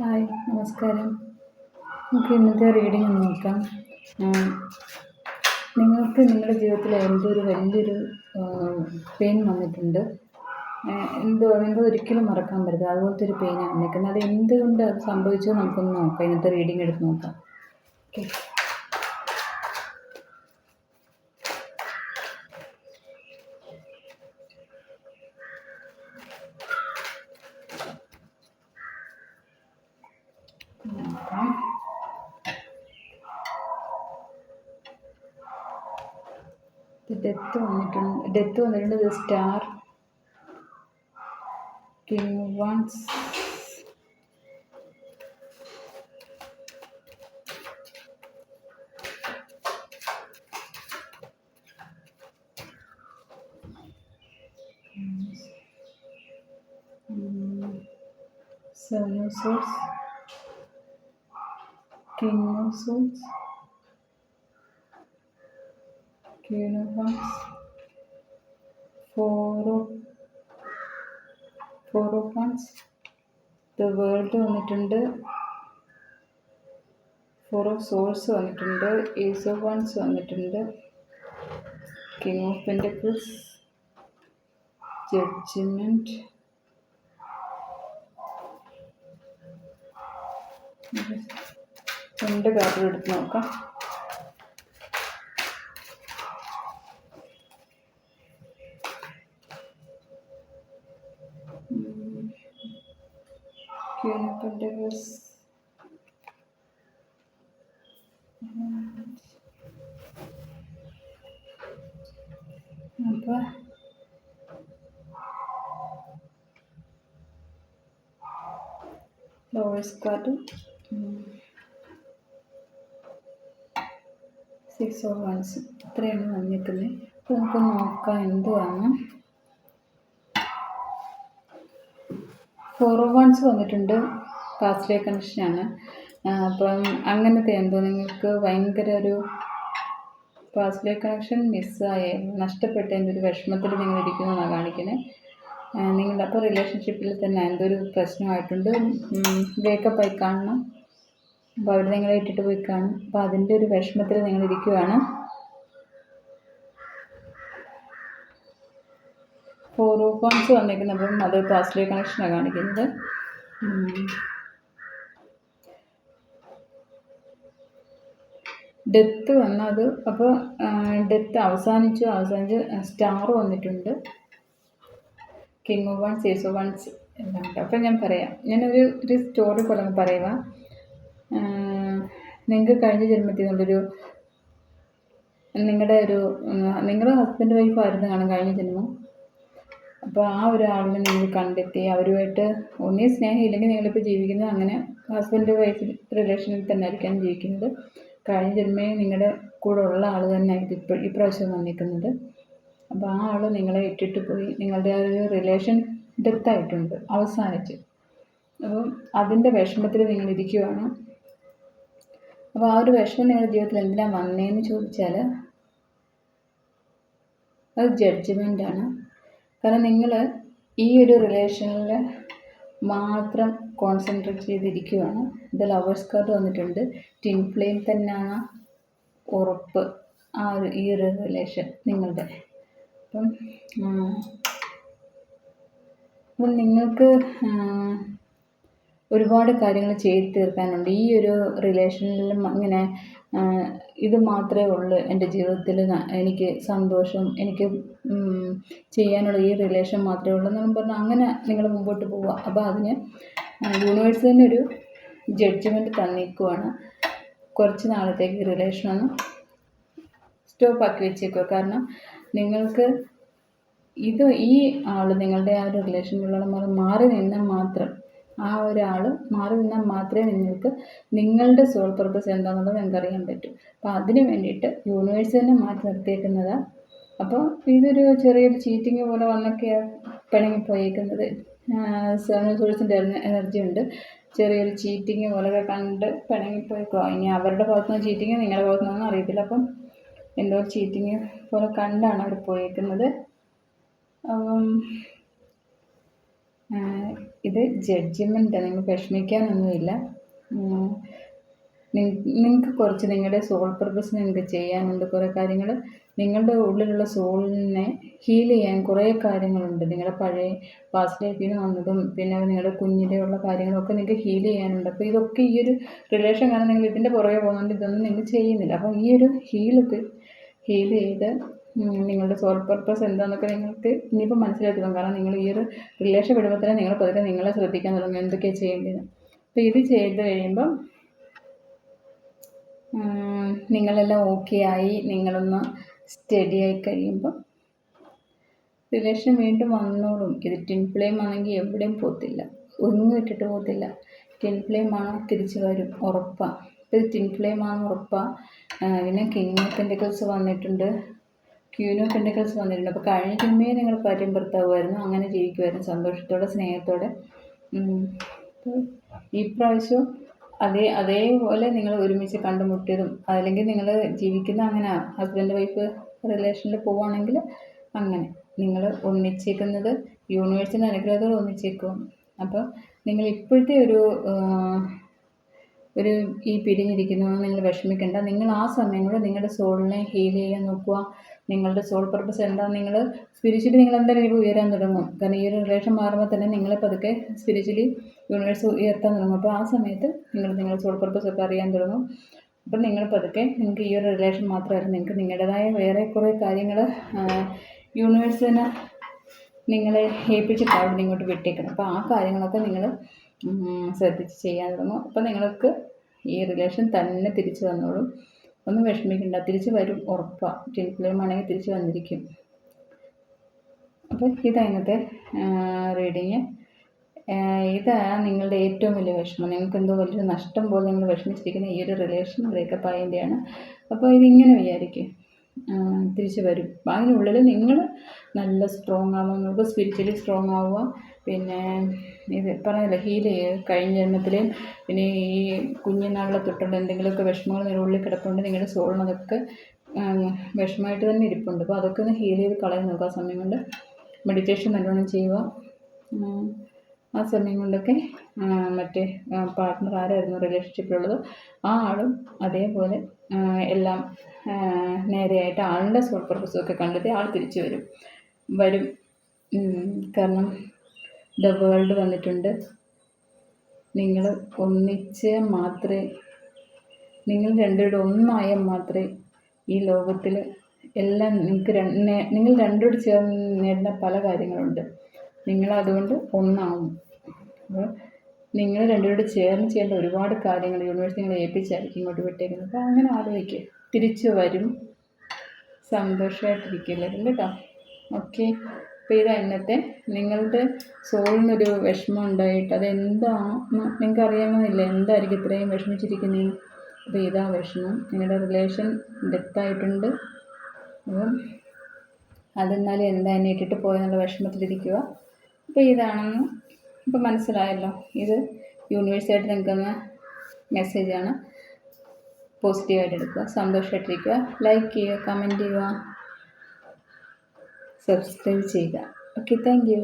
Hi നമസ്കാരം. നമുക്ക് ഇന്നത്തെ റീഡിംഗ് നോക്കാം. നിങ്ങൾക്ക് നിങ്ങളുടെ ജീവിതത്തിൽ എന്തോ ഒരു വലിയൊരു പെയിൻ വന്നിട്ടുണ്ട്? എന്തോ എന്തോ ഒരിക്കലും മറക്കാൻ പറ്റില്ല. അതുപോലത്തെ ഒരു പെയിനാണ് നിൽക്കുന്നത്. അത് എന്തുകൊണ്ട് അത് സംഭവിച്ചോ നമുക്കൊന്ന് നോക്കാം. ഇന്നത്തെ റീഡിംഗ് എടുത്ത് നോക്കാം. ഓക്കെ ഡെത്ത് വന്നിട്ടുണ്ട്. ഡെത്ത് വന്നിട്ടുണ്ട്. Star king wands seven of of four of wands the world വന്നിട്ടുണ്ട്. ഫോർ ഓഫ് സോഴ്സ് വന്നിട്ടുണ്ട്. ഏസ് ഓഫ് വൺസ് വന്നിട്ടുണ്ട്. കിങ് ഓഫ് പെന്റക്കിൾസ് ജഡ്ജ്മെന്റ് രണ്ട് കാർഡ് എടുത്ത് നോക്കാം. Lovers card six of wands ഇത്രയാണ് വന്നിട്ടുള്ളത് അപ്പോൾ നമുക്ക് നോക്കാം എന്തുവാണ്. ഫോർ വൺസ് വന്നിട്ടുണ്ട്. പാസ്റ്റ് കണക്ഷനാണ് അപ്പം അങ്ങനത്തെ എന്തോ നിങ്ങൾക്ക് ഭയങ്കര ഒരു പാസ്റ്റ് കണക്ഷൻ മിസ്സായ നഷ്ടപ്പെട്ടതിന്റെ ഒരു വിഷമത്തിൽ നിങ്ങൾ ഇരിക്കുന്നു എന്നാണ് കാണിക്കുന്നത് നിങ്ങളുടെ അപ്പോൾ റിലേഷൻഷിപ്പിൽ തന്നെ എന്തോ ഒരു പ്രശ്നമായിട്ടുണ്ട്. ബ്രേക്കപ്പ് ആയി കാണണം. അപ്പോൾ അവർ നിങ്ങളെ ഇട്ടിട്ട് പോയി കാണും. അപ്പോൾ അതിന്റെ ഒരു വിഷമത്തിൽ നിങ്ങൾ ഇരിക്കുകയാണ് ഫോർ ഓഫ് വൺസ് വന്നിരിക്കുന്നത് അപ്പം അത് പാസ്റ്റിലെ കണക്ഷനാണ് കാണിക്കുന്നത്. ഡെത്ത് വന്നത് അപ്പോൾ ഡെത്ത് അവസാനിച്ചു. അവസാനിച്ച് സ്റ്റാർ വന്നിട്ടുണ്ട്. King of wands ace of wands എല്ലാം അപ്പം ഞാൻ പറയാം. ഞാനൊരു ഒരു സ്റ്റോറി പോലെ പറയുക നിങ്ങൾക്ക് കഴിഞ്ഞ ജന്മത്തിൽ നിന്നുള്ളൊരു നിങ്ങളുടെ ഒരു നിങ്ങളുടെ ഹസ്ബൻഡ് വൈഫ് ആയിരുന്നു കാണും കഴിഞ്ഞ ജന്മം. അപ്പോൾ ആ ഒരാളിനെ നിങ്ങൾ കണ്ടെത്തി അവരുമായിട്ട് ഒന്നേ സ്നേഹം ഇല്ലെങ്കിൽ നിങ്ങളിപ്പോൾ ജീവിക്കുന്നത് അങ്ങനെ ഹസ്ബൻഡ് വൈഫ് റിലേഷനിൽ തന്നെ ആയിരിക്കാൻ ജീവിക്കുന്നത്. കഴിഞ്ഞ ജന്മേ നിങ്ങളുടെ കൂടെ ഉള്ള ആൾ തന്നെ ആയിരിക്കും ഇപ്പോൾ ഇപ്രാവശ്യം വന്നിരിക്കുന്നത്. അപ്പോൾ ആ ആൾ നിങ്ങളെ ഇട്ടിട്ട് പോയി നിങ്ങളുടെ ആ ഒരു റിലേഷൻ ഡെത്തായിട്ടുണ്ട് അവസാനിച്ച്. അപ്പം അതിന്റെ വിഷമത്തിൽ നിങ്ങൾ ഇരിക്കുവാണ്. അപ്പോൾ ആ ഒരു വിഷമം നിങ്ങളുടെ ജീവിതത്തിൽ എന്തിനാണ് വന്നതെന്ന് ചോദിച്ചാൽ അത് ജഡ്ജ്മെന്റാണ് കാരണം നിങ്ങൾ ഈ ഒരു റിലേഷനിൽ മാത്രം കോൺസെൻട്രേറ്റ് ചെയ്തിരിക്കുകയാണ് ഇത് ലവേഴ്സ് കാർഡ് വന്നിട്ടുണ്ട്. ടിൻ ഫ്ലെയിം തന്നെയാണ് ഉറപ്പ് ആ ഒരു ഈ ഒരു റിലേഷൻ നിങ്ങളുടെ. അപ്പം അപ്പം നിങ്ങൾക്ക് ഒരുപാട് കാര്യങ്ങൾ ചെയ്ത് തീർക്കാനുണ്ട്. ഈ ഒരു റിലേഷനിലും അങ്ങനെ ഇത് മാത്രമേ ഉള്ളൂ എന്റെ ജീവിതത്തിൽ എനിക്ക് സന്തോഷം എനിക്ക് ചെയ്യാനുള്ള ഈ റിലേഷൻ മാത്രമേ ഉള്ളൂ എന്നും പറഞ്ഞാൽ അങ്ങനെ നിങ്ങൾ മുമ്പോട്ട് പോവുക. അപ്പോൾ അതിന് യൂണിവേഴ്സ് തന്നെ ഒരു ജഡ്ജ്മെന്റ് തന്നിരിക്കുവാണ്. കുറച്ച് നാളത്തേക്ക് റിലേഷൻ ഒന്ന് സ്റ്റോപ്പ് ആക്കി വെച്ചേക്കുക. കാരണം നിങ്ങൾക്ക് ഇത് ഈ ആൾ നിങ്ങളുടെ ആ ഒരു റിലേഷനിലുള്ള മാറി നിന്നാൽ മാത്രം ആ ഒരാൾ മാറി നിന്നാൽ മാത്രമേ നിങ്ങൾക്ക് നിങ്ങളുടെ സോൾ പർപ്പസ് എന്താണെന്നുള്ളത് നിങ്ങൾക്ക് അറിയാൻ പറ്റൂ. അപ്പോൾ അതിന് വേണ്ടിയിട്ട് യൂണിവേഴ്സ് തന്നെ മാറ്റി നിർത്തിയേക്കുന്നതാണ് അപ്പോൾ ഇതൊരു ചെറിയൊരു ചീറ്റിങ് പോലെ വന്നൊക്കെയാണ് പിണങ്ങി പോയേക്കുന്നത്. സോഴ്സിന്റെ എനർജി ഉണ്ട്. ചെറിയൊരു ചീറ്റിങ് പോലൊക്കെ കണ്ട് പിണങ്ങിപ്പോയിക്കോ ഇനി അവരുടെ ഭാഗത്തുനിന്ന് ചീറ്റിങ് നിങ്ങളുടെ ഭാഗത്തുനിന്നൊന്നും അറിയത്തില്ല. അപ്പം എന്തോ ചീറ്റിങ് പോലെ കണ്ടാണ് അവർ പോയേക്കുന്നത്. ഇത് ജഡ്ജ്മെന്റ് നിങ്ങൾ വിഷമിക്കാനൊന്നുമില്ല. നിങ്ങൾക്ക് കുറച്ച് നിങ്ങളുടെ സോൾ പർപ്പസ് നിങ്ങൾക്ക് ചെയ്യാനുണ്ട് കുറേ കാര്യങ്ങൾ നിങ്ങളുടെ ഉള്ളിലുള്ള സോളിനെ ഹീൽ ചെയ്യാൻ കുറേ കാര്യങ്ങളുണ്ട്. നിങ്ങളുടെ പഴയ പാസ്റ്റ് ലൈഫിൽ വന്നതും പിന്നെ നിങ്ങളുടെ കുഞ്ഞിലെ ഉള്ള കാര്യങ്ങളൊക്കെ നിങ്ങൾക്ക് ഹീൽ ചെയ്യാനുണ്ട്. അപ്പോൾ ഇതൊക്കെ ഈ ഒരു റിലേഷൻ കാരണം നിങ്ങൾ ഇതിന്റെ പുറകെ പോകുന്നുണ്ട് ഇതൊന്നും നിങ്ങൾ ചെയ്യുന്നില്ല. അപ്പം ഈ ഒരു ഹീലൊക്കെ ഹീൽ ചെയ്ത് നിങ്ങളുടെ സോൾ പർപ്പസ് എന്താണെന്നൊക്കെ നിങ്ങൾക്ക് ഇനിയിപ്പോൾ മനസ്സിലാക്കി കാരണം നിങ്ങൾ ഈ ഒരു റിലേഷൻ വിടുമ്പോൾ തന്നെ നിങ്ങൾ പതുക്കെ നിങ്ങളെ ശ്രദ്ധിക്കാൻ തുടങ്ങും എന്തൊക്കെയാണ് ചെയ്യേണ്ടത്. അപ്പോൾ ഇത് ചെയ്ത് കഴിയുമ്പം നിങ്ങളെല്ലാം ഓക്കെ ആയി നിങ്ങളൊന്ന് സ്റ്റഡി ആയി കഴിയുമ്പോൾ റിലേഷൻ വീണ്ടും വന്നോളും. ഇത് ടിൻ ഫ്ലെയിം ആണെങ്കിൽ എവിടെയും പോകത്തില്ല. ഒന്നും ഇട്ടിട്ട് പോകത്തില്ല. ടിൻ ഫ്ലെയിം ആണ് തിരിച്ചു വരും ഉറപ്പാണ് ഇത് ടിൻ ഫ്ലെയിം ആണ് ഉറപ്പാണ് പിന്നെ കിങ് ഓഫ് പെന്റിക്കിൾസ് വന്നിട്ടുണ്ട്. ക്യൂൻ പെൻഡിക്കൽസ് വന്നിട്ടുണ്ട്. അപ്പോൾ കഴിഞ്ഞ ജന്മയെ നിങ്ങൾ ഭാര്യയും ഭർത്താവുമായിരുന്നു അങ്ങനെ ജീവിക്കുമായിരുന്നു. സന്തോഷത്തോടെ സ്നേഹത്തോടെ. ഈ പ്രാവശ്യവും അതേ അതേപോലെ നിങ്ങൾ ഒരുമിച്ച് കണ്ടുമുട്ടിയതും അല്ലെങ്കിൽ നിങ്ങൾ ജീവിക്കുന്ന അങ്ങനെ ഹസ്ബൻഡ് വൈഫ് റിലേഷനിൽ പോവുകയാണെങ്കിൽ അങ്ങനെ നിങ്ങൾ ഒന്നിച്ചേക്കുന്നത് യൂണിവേഴ്സിന്റെ അനുഗ്രഹത്തോടെ ഒന്നിച്ചേക്കും. അപ്പോൾ നിങ്ങൾ ഇപ്പോഴത്തെ ഒരു ഒരു ഈ പിരിഞ്ഞിരിക്കുന്നതെന്ന് നിങ്ങൾ വിഷമിക്കേണ്ട. നിങ്ങൾ ആ സമയങ്ങളിൽ നിങ്ങളുടെ സോളിനെ ഹീൽ ചെയ്യാൻ നോക്കുക. നിങ്ങളുടെ സോൾ പർപ്പസ് എന്താ നിങ്ങൾ സ്പിരിച്വലി നിങ്ങൾ എന്തായാലും ഇപ്പോൾ ഉയരാൻ തുടങ്ങും. കാരണം ഈ ഒരു റിലേഷൻ മാറുമ്പോൾ തന്നെ നിങ്ങളെ പതുക്കെ സ്പിരിച്വലി യൂണിവേഴ്സ് ഉയർത്താൻ തുടങ്ങും. അപ്പോൾ ആ സമയത്ത് നിങ്ങൾ നിങ്ങളുടെ സോൾ പർപ്പസ് ഒക്കെ അറിയാൻ തുടങ്ങും. അപ്പം നിങ്ങൾ പതുക്കെ നിങ്ങൾക്ക് ഈ ഒരു റിലേഷൻ മാത്രമല്ല നിങ്ങൾക്ക് നിങ്ങളുടേതായ വേറെ കുറേ കാര്യങ്ങൾ യൂണിവേഴ്സ് തന്നെ നിങ്ങളെ ഏൽപ്പിച്ചിട്ടാണ് അവിടെ ഇങ്ങോട്ട് വിട്ടേക്കണം. അപ്പോൾ ആ കാര്യങ്ങളൊക്കെ നിങ്ങൾ ശ്രദ്ധിച്ച് ചെയ്യാൻ തുടങ്ങും. അപ്പോൾ നിങ്ങൾക്ക് ഈ റിലേഷൻ തന്നെ തിരിച്ചു വന്നോളും ഒന്നും വിഷമിക്കണ്ട. തിരിച്ച് വരും ഉറപ്പാണ് ടിൻ ഫ്ലെയിം ആണെങ്കിൽ തിരിച്ച് വന്നിരിക്കും. അപ്പോൾ ഇതാണ് റീഡിങ്. ഇതാണ് നിങ്ങളുടെ ഏറ്റവും വലിയ വിഷമം. നിങ്ങൾക്ക് എന്തോ വലിയൊരു നഷ്ടം പോലെ നിങ്ങൾ വിഷമിച്ചിരിക്കുന്ന ഈ ഒരു റിലേഷൻ ബ്രേക്കപ്പ് ആയതിന്റെയാണ്. അപ്പോൾ ഇതിങ്ങനെ വിചാരിക്കും. തിരിച്ച് വരും. അതിനുള്ളിൽ നിങ്ങൾ നല്ല സ്ട്രോങ് ആവുക നമുക്ക് സ്പിരിച്വലി സ്ട്രോങ് ആവുക. പിന്നെ ഇത് പറഞ്ഞില്ല ഹീൽ ചെയ്യുക കഴിഞ്ഞ ജന്മത്തിലെയും പിന്നെ ഈ കുഞ്ഞുനാളിലെ തൊട്ടുള്ള എന്തെങ്കിലുമൊക്കെ വിഷമങ്ങൾ നിങ്ങളുടെ ഉള്ളിൽ കിടപ്പുണ്ട് നിങ്ങളുടെ സോളിനതൊക്കെ വിഷമമായിട്ട് തന്നെ ഇരിപ്പുണ്ട്. അപ്പോൾ അതൊക്കെ ഒന്ന് ഹീൽ ചെയ്ത് കളയാൻ നോക്കുക ആ സമയം കൊണ്ട് മെഡിറ്റേഷൻ നല്ലോണം ചെയ്യുക. ആ സമയം കൊണ്ടൊക്കെ മറ്റേ പാർട്ട്ണർ ആരായിരുന്നു റിലേഷൻഷിപ്പിലുള്ളത് ആ ആളും അതേപോലെ എല്ലാം നേരെയായിട്ട് ആളുടെ സോൾ പർപ്പസും കണ്ടെത്തി ആൾ തിരിച്ചു വരും. വരും. കാരണം ദ വേൾഡ് വന്നിട്ടുണ്ട്. നിങ്ങൾ ഒന്നിച്ച് മാത്രമേ നിങ്ങൾ രണ്ടുപേരും ഒന്നായാൽ മാത്രമേ ഈ ലോകത്തിൽ എല്ലാം നിങ്ങൾക്ക് നിങ്ങൾ രണ്ടുപേരും ചേർന്ന് നേടുന്ന പല കാര്യങ്ങളുണ്ട്. നിങ്ങളതുകൊണ്ട് ഒന്നാവും. അപ്പോൾ നിങ്ങൾ രണ്ടുപേരോട് ചേർന്ന് ചെയ്യേണ്ട ഒരുപാട് കാര്യങ്ങൾ യൂണിവേഴ്സ് നിങ്ങളെ ഏൽപ്പിച്ചായിരിക്കും ഇങ്ങോട്ട് വിട്ടേക്കുന്നത്. അപ്പോൾ അങ്ങനെ ആലോചിക്കുക തിരിച്ചു വരും. സന്തോഷമായിട്ടിരിക്കില്ലായിരുന്നു കേട്ടോ. ഓക്കെ. അപ്പോൾ ഇതാ ഇന്നത്തെ നിങ്ങളുടെ സോളിനൊരു വിഷമം ഉണ്ടായിട്ട് അതെന്താണെന്ന് നിങ്ങൾക്ക് അറിയാമെന്നില്ല എന്തായിരിക്കും ഇത്രയും വിഷമിച്ചിരിക്കുന്നത് അപ്പോൾ ഇതാ വിഷമം. നിങ്ങളുടെ റിലേഷൻ ഡെത്തായിട്ടുണ്ട്. അപ്പം അതെന്നാലും എന്താ എന്നെ ഇട്ടിട്ട് പോയെന്നുള്ള വിഷമത്തിലിരിക്കുക. അപ്പോൾ ഇതാണെന്ന് ഇപ്പോൾ മനസ്സിലായല്ലോ. ഇത് യൂണിവേഴ്സായിട്ട് നിൽക്കുന്ന മെസ്സേജാണ് പോസിറ്റീവായിട്ട് എടുക്കുക സന്തോഷമായിട്ടിരിക്കുക ലൈക്ക് ചെയ്യുക കമന്റ് ചെയ്യുക സബ്സ്ക്രൈബ് ചെയ്യുക. Okay thank you